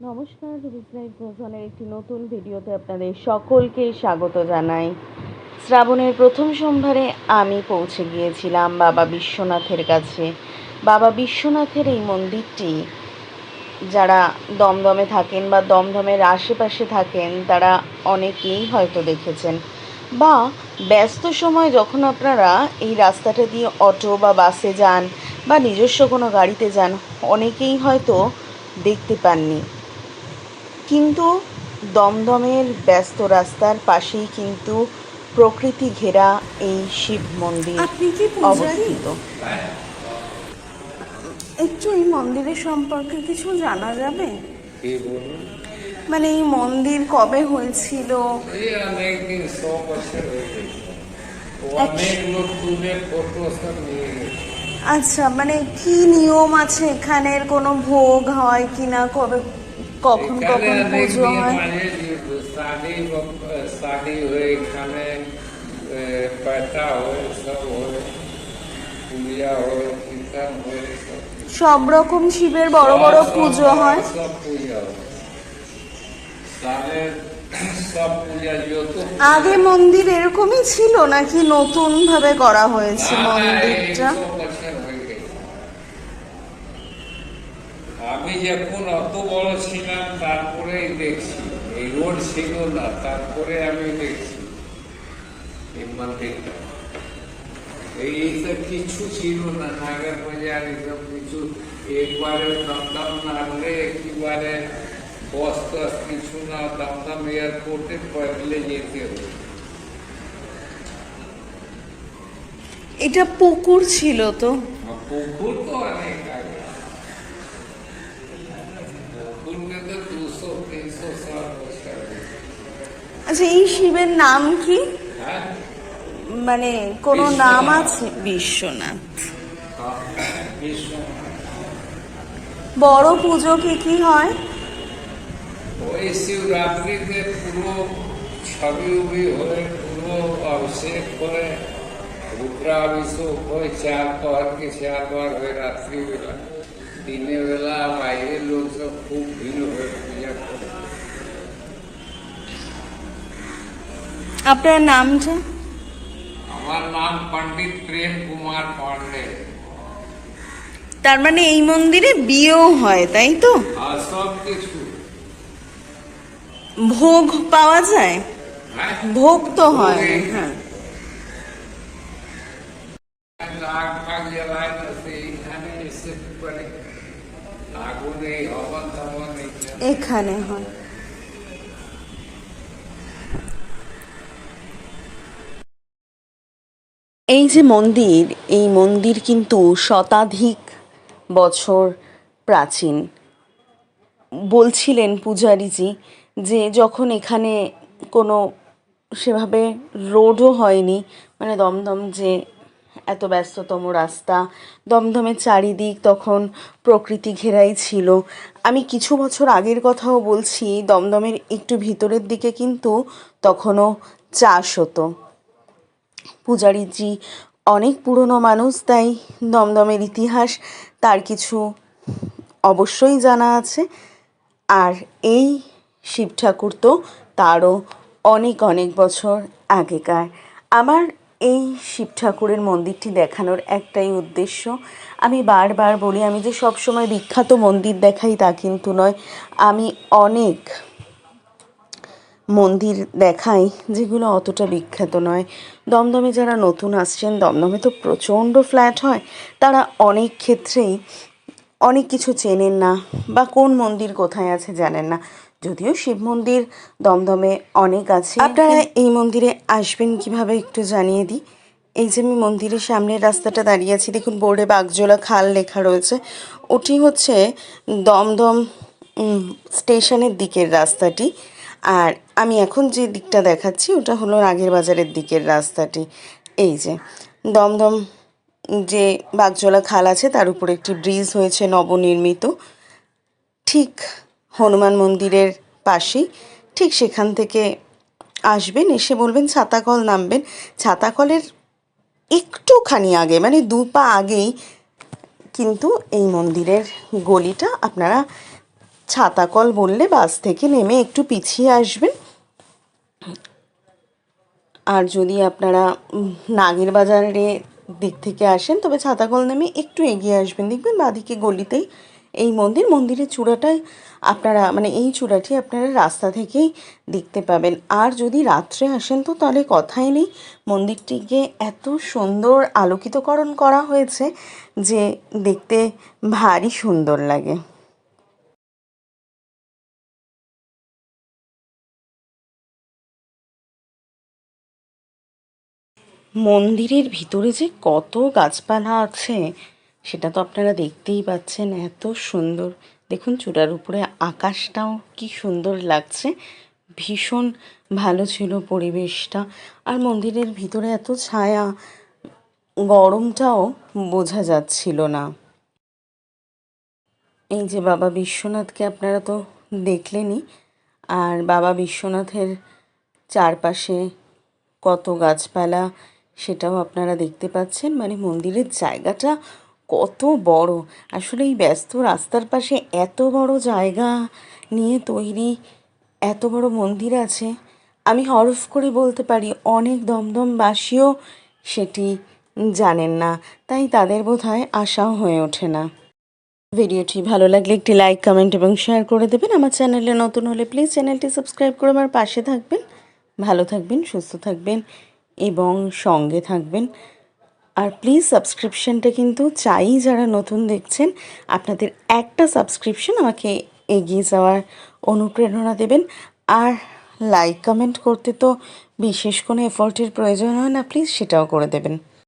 নমস্কার রুবিস ভোজনের একটি নতুন ভিডিওতে আপনাদের সকলকে স্বাগত জানাই। শ্রাবণের প্রথম সোমবারে আমি পৌঁছে গিয়েছিলাম বাবা বিশ্বনাথের কাছে। বাবা বিশ্বনাথের এই মন্দিরটি, যারা দমদমে থাকেন বা দমদমের আশেপাশে থাকেন, তারা অনেকেই হয়তো দেখেছেন। বা ব্যস্ত সময় যখন আপনারা এই রাস্তাটা দিয়ে অটো বা বাসে যান বা নিজস্ব কোনো গাড়িতে যান, অনেকেই হয়তো দেখতে পাননি। কিন্তু দমদমের ব্যস্ত রাস্তার পাশেই কিন্তু প্রকৃতি ঘেরা এই শিব মন্দির আপনি কি পূজারী? অবস্থিত। একটু এই মন্দিরের সম্পর্কে কিছু জানা যাবে? মানে এই মন্দির কবে হয়েছিল? হয়ে আচ্ছা মানে কি নিয়ম আছে এখানের? কোনো ভোগ হয় কিনা? কবে কখন কখন পুজো হয়? শাদি হয়ে এখানে পাতা হয় সব হয় পূজা হয় কীর্তন হয় সব রকম শিবের বড় বড় পুজো হয় সব পূজা হয়। আগে মন্দির এরকমই ছিল নাকি নতুন ভাবে করা হয়েছে মন্দিরটা এই সব বছর হয়ে গেছে। আমি যখন অত বড় ছিলাম তারপরেই দেখছি। এই রোড ছিল না তারপরে আমি দেখছি। এই মন্দিরটা। এই কিছু ছিল না নাগর বাজার এসব কিছু। একবারে দমদম নামলে একেবারে বস টস কিছু না দমদম এয়ারপোর্টে পড়লে যেতে হবে। এটা পুকুর ছিল তো? পুকুর তো অনেক। আচ্ছা এই শিবের নাম কি? হ্যাঁ? মানে কোনো। নাম আছে? বিশ্বনাথ। বড় পুজো কি কি হয় ওই শিবরাত্রিতে পুরো ছবি উবি হয়ে পুরো অভিষেক করে রুদ্রাভিষেক হয় চার পর কি চার বার হয় রাত্রিবেলা দিনের বেলা বাইরের লোক সব খুব ভিড় হয়ে পূজা করে আপনার নামটা আমার নাম পণ্ডিত প্রেম কুমার পান্ডে। তার মানে এই মন্দিরে বিয়েও হয় তাই তো? সব কিছু। ভোগ পাওয়া যায়? হ্যাঁ। ভোগ তো হয় হ্যাঁ। এখানে হয়। এই যে মন্দির, এই মন্দির কিন্তু শতাধিক বছর প্রাচীন। বলছিলেন পূজারীজি যে যখন এখানে কোনো সেভাবে রোডও হয়নি মানে দমদম যে এত ব্যস্ততম রাস্তা দমদমের চারিদিক তখন প্রকৃতি ঘেরাই ছিল। আমি কিছু বছর আগের কথাও বলছি, দমদমের একটু ভিতরের দিকে কিন্তু তখনও চাষ হতো। পূজারীজি অনেক পুরনো মানুষ, তাই দমদমের ইতিহাস তার কিছু অবশ্যই জানা আছে। আর এই শিব ঠাকুর তো তারও অনেক অনেক বছর আগেকার। আমার এই শিব ঠাকুরের মন্দিরটি দেখানোর একটাই উদ্দেশ্য। আমি বারবার বলি, আমি যে সবসময় বিখ্যাত মন্দির দেখাই তা কিন্তু নয়। আমি অনেক মন্দির দেখাই যেগুলো অতটা বিখ্যাত নয়। দমদমে যারা নতুন আসছেন, দমদমে তো প্রচণ্ড ফ্ল্যাট হয়, তারা অনেক ক্ষেত্রেই অনেক কিছু চেনেন না বা কোন মন্দির কোথায় আছে জানেন না। যদিও শিব মন্দির দমদমে অনেক আছে। আপনারা এই মন্দিরে আসবেন কীভাবে একটু জানিয়ে দিই। এই যে আমি মন্দিরের সামনের রাস্তাটা দাঁড়িয়ে আছি দেখুন বোর্ডে বাগজোলা খাল লেখা রয়েছে। ওটি হচ্ছে দমদম স্টেশনের দিকের রাস্তাটি। আর আমি এখন যে দিকটা দেখাচ্ছি ওটা হলো আগের বাজারের দিকের রাস্তাটি। এই যে দমদম যে বাগজোলা খাল আছে তার উপরে একটি ব্রিজ হয়েছে নবনির্মিত। ঠিক হনুমান মন্দিরের পাশেই, ঠিক সেখান থেকে আসবেন, এসে বলবেন ছাতাকল নামবেন। ছাতাকলের একটুখানি আগে মানে দু পা আগেই কিন্তু এই মন্দিরের গলিটা আপনারা ছাতাকল বললে বাস থেকে নেমে একটু পিছিয়ে আসবেন। আর যদি আপনারা নাগের বাজারের দিক থেকে আসেন, তবে ছাতাকল নেমে একটু এগিয়ে আসবেন। দেখবেন বাদিকে গলিতেই এই মন্দির, মন্দিরের চূড়াটাই আপনারা মানে এই চূড়াটি আপনারা রাস্তা থেকেই দেখতে পাবেন। আর যদি রাত্রে আসেন তো তাহলে কথাই নেই, মন্দিরটিকে এত সুন্দর আলোকিতকরণ করা হয়েছে যে দেখতে ভারী সুন্দর লাগে। মন্দিরের ভিতরে যে কত গাছপালা আছে সেটা তো আপনারা দেখতেই পাচ্ছেন, এত সুন্দর। দেখুন চূড়ার উপরে আকাশটাও কি সুন্দর লাগছে। ভীষণ ভালো ছিল পরিবেশটা। আর মন্দিরের ভিতরে এত ছায়া, গরমটাও বোঝা যাচ্ছিল না। এই যে বাবা বিশ্বনাথকে আপনারা তো দেখলেনই, আর বাবা বিশ্বনাথের চারপাশে কত গাছপালা সেটাও আপনারা দেখতে পাচ্ছেন। মানে মন্দিরের জায়গাটা কত বড়। আসলে এই ব্যস্ত রাস্তার পাশে এত বড় জায়গা নিয়ে তৈরি এত বড় মন্দির আছে। আমি হরফ করে বলতে পারি, অনেক দমদমবাসীও সেটি জানেন না, তাই তাদের বোধহয় আশাও হয়ে ওঠে না। ভিডিওটি ভালো লাগলে একটি লাইক, কমেন্ট এবং শেয়ার করে দেবেন। আমার চ্যানেলে নতুন হলে প্লিজ চ্যানেলটি সাবস্ক্রাইব করে আমার পাশে থাকবেন। ভালো থাকবেন, সুস্থ থাকবেন এবং সঙ্গে থাকবেন। আর প্লিজ সাবস্ক্রিপশানটা কিন্তু চাই যারা নতুন দেখছেন, আপনাদের একটা সাবস্ক্রিপশন আমাকে এগিয়ে যাওয়ার অনুপ্রেরণা দেবেন। আর লাইক কমেন্ট করতে তো বিশেষ কোনো এফোর্টের প্রয়োজন হয় না প্লিজ সেটাও করে দেবেন।